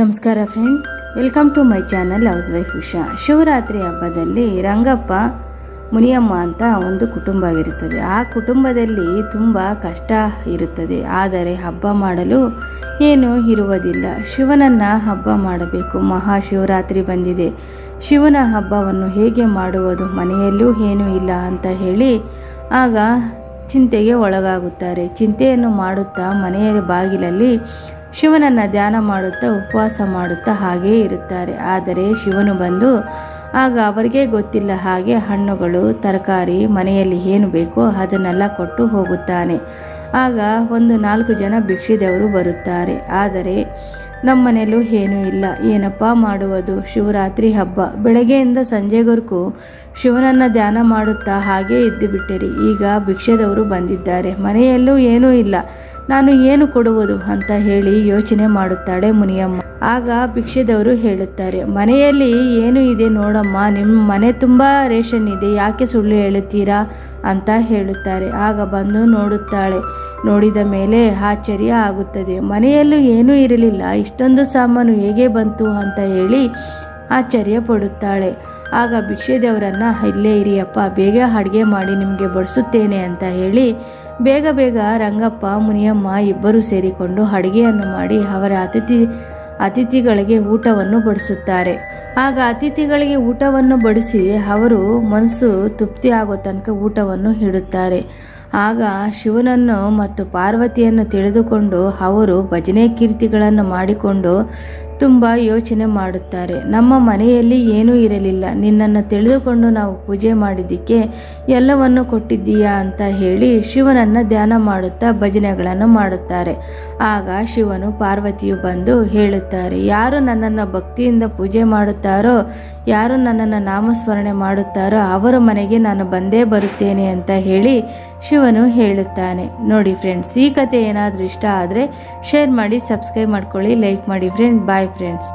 ನಮಸ್ಕಾರ friend welcome to my channel house wife Usha Shivaratri ಹಬ್ಬದಲ್ಲಿ ರಂಗಪ್ಪ, ಮುನಿಯಮ್ಮ ಅಂತ ಒಂದು ಕುಟುಂಬವಿರುತ್ತದೆ ಆ ಕುಟುಂಬದಲ್ಲಿ ತುಂಬ ಕಷ್ಟ ಇರುತ್ತದೆ. ಆದರೆ ಹಬ್ಬ ಮಾಡಲು ಏನೂ ಇರುವುದಿಲ್ಲ. ಶಿವನನ್ನ ಹಬ್ಬ ಮಾಡಬೇಕು. ಮಹಾಶಿವರಾತ್ರಿ ಬಂದಿದೆ. ಶಿವನ ಹಬ್ಬವನ್ನು ಹೇಗೆ ಮಾಡುವುದು? ಮನೆಯಲ್ಲೂ ಏನೂ ಇಲ್ಲ ಅಂತ ಹೇಳಿ ಆಗ ಚಿಂತೆಗೆ ಒಳಗಾಗುತ್ತಾರೆ. ಚಿಂತೆಯನ್ನು ಮಾಡುತ್ತಾ ಮನೆಯ ಬಾಗಿಲಲ್ಲಿ ಶಿವನನ್ನ ಧ್ಯಾನ ಮಾಡುತ್ತಾ, ಉಪವಾಸ ಮಾಡುತ್ತಾ ಹಾಗೇ ಇರುತ್ತಾರೆ. ಆದರೆ ಶಿವನು ಬಂದು, ಆಗ ಅವರಿಗೆ ಗೊತ್ತಿಲ್ಲ ಹಾಗೆ ಹಣ್ಣುಗಳು, ತರಕಾರಿ, ಮನೆಯಲ್ಲಿ ಏನು ಬೇಕೋ ಅದನ್ನೆಲ್ಲ ಕೊಟ್ಟು ಹೋಗುತ್ತಾನೆ. ಆಗ ಒಂದು ನಾಲ್ಕು ಜನ ಭಿಕ್ಷಿದವರು ಬರುತ್ತಾರೆ. ಆದರೆ ನಮ್ಮ ಮನೆಯಲ್ಲೂ ಏನೂ ಇಲ್ಲ. ಏನಪ್ಪ ಮಾಡುವುದು? ಶಿವರಾತ್ರಿ ಹಬ್ಬ. ಬೆಳಗ್ಗೆಯಿಂದ ಸಂಜೆವರೆಗೂ ಶಿವನನ್ನ ಧ್ಯಾನ ಮಾಡುತ್ತಾ ಹಾಗೇ ಇದ್ದು ಬಿಟ್ಟಿರಿ. ಈಗ ಭಿಕ್ಷೆದವರು ಬಂದಿದ್ದಾರೆ. ಮನೆಯಲ್ಲೂ ಏನೂ ಇಲ್ಲ. ನಾನು ಏನು ಕೊಡುವುದು ಅಂತ ಹೇಳಿ ಯೋಚನೆ ಮಾಡುತ್ತಾಳೆ ಮುನಿಯಮ್ಮ. ಆಗ ಭಿಕ್ಷೆದವರು ಹೇಳುತ್ತಾರೆ, ಮನೆಯಲ್ಲಿ ಏನು ಇದೆ ನೋಡಮ್ಮ ನಿಮ್ಮ ಮನೆ ತುಂಬ ರೇಷನ್ ಇದೆ, ಯಾಕೆ ಸುಳ್ಳು ಹೇಳುತ್ತೀರಾ? ಅಂತ ಹೇಳುತ್ತಾರೆ. ಆಗ ಬಂದು ನೋಡುತ್ತಾಳೆ, ನೋಡಿದ ಮೇಲೆ ಆಶ್ಚರ್ಯ ಆಗುತ್ತದೆ. ಮನೆಯಲ್ಲೂ ಏನೂ ಇರಲಿಲ್ಲ, ಇಷ್ಟೊಂದು ಸಾಮಾನು ಹೇಗೆ ಬಂತು? ಅಂತ ಹೇಳಿ ಆಶ್ಚರ್ಯ ಪಡುತ್ತಾಳೆ. ಆಗ ಭಿಕ್ಷೆದೇವರನ್ನ, ಇಲ್ಲೇ ಇರಿಯಪ್ಪ, ಬೇಗ ಅಡುಗೆ ಮಾಡಿ ನಿಮಗೆ ಬಡಿಸುತ್ತೇನೆ ಅಂತ ಹೇಳಿ ಬೇಗ ಬೇಗ ರಂಗಪ್ಪ, ಮುನಿಯಮ್ಮ ಇಬ್ಬರು ಸೇರಿಕೊಂಡು ಅಡುಗೆಯನ್ನು ಮಾಡಿ ಅವರ ಅತಿಥಿ, ಅತಿಥಿಗಳಿಗೆ ಊಟವನ್ನು ಬಡಿಸುತ್ತಾರೆ. ಆಗ ಅತಿಥಿಗಳಿಗೆ ಊಟವನ್ನು ಬಡಿಸಿ ಅವರು ಮನಸ್ಸು ತೃಪ್ತಿ ಆಗೋ ತನಕ ಊಟವನ್ನು ಇಡುತ್ತಾರೆ. ಆಗ ಶಿವನನ್ನು ಮತ್ತು ಪಾರ್ವತಿಯನ್ನು ತಿಳಿದುಕೊಂಡು ಅವರು ಭಜನೆ ಕೀರ್ತಿಗಳನ್ನು ಮಾಡಿಕೊಂಡು ತುಂಬ ಯೋಚನೆ ಮಾಡುತ್ತಾರೆ. ನಮ್ಮ ಮನೆಯಲ್ಲಿ ಏನೂ ಇರಲಿಲ್ಲ. ನಿನ್ನನ್ನು ತಿಳಿದುಕೊಂಡು ನಾವು ಪೂಜೆ ಮಾಡಿದ್ದಕ್ಕೆ ಎಲ್ಲವನ್ನು ಕೊಟ್ಟಿದ್ದೀಯಾ ಅಂತ ಹೇಳಿ ಶಿವನನ್ನು ಧ್ಯಾನ ಮಾಡುತ್ತಾ ಭಜನೆಗಳನ್ನು ಮಾಡುತ್ತಾರೆ. ಆಗ ಶಿವನು ಪಾರ್ವತಿಯು ಬಂದು ಹೇಳುತ್ತಾರೆ, ಯಾರು ನನ್ನನ್ನು ಭಕ್ತಿಯಿಂದ ಪೂಜೆ ಮಾಡುತ್ತಾರೋ, ಯಾರು ನನ್ನನ್ನು ನಾಮಸ್ಮರಣೆ ಮಾಡುತ್ತಾರೋ ಅವರ ಮನೆಗೆ ನಾನು ಬಂದೇ ಬರುತ್ತೇನೆ ಅಂತ ಹೇಳಿ ಶಿವನು ಹೇಳುತ್ತಾನೆ. ನೋಡಿ ಫ್ರೆಂಡ್ಸ್, ಈ ಕತೆ ಏನಾದರೂ ಇಷ್ಟ ಆದರೆ ಶೇರ್ ಮಾಡಿ, ಸಬ್ಸ್ಕ್ರೈಬ್ ಮಾಡ್ಕೊಳ್ಳಿ, ಲೈಕ್ ಮಾಡಿ ಫ್ರೆಂಡ್, ಬಾಯ್ ಫ್ರೆಂಡ್ಸ್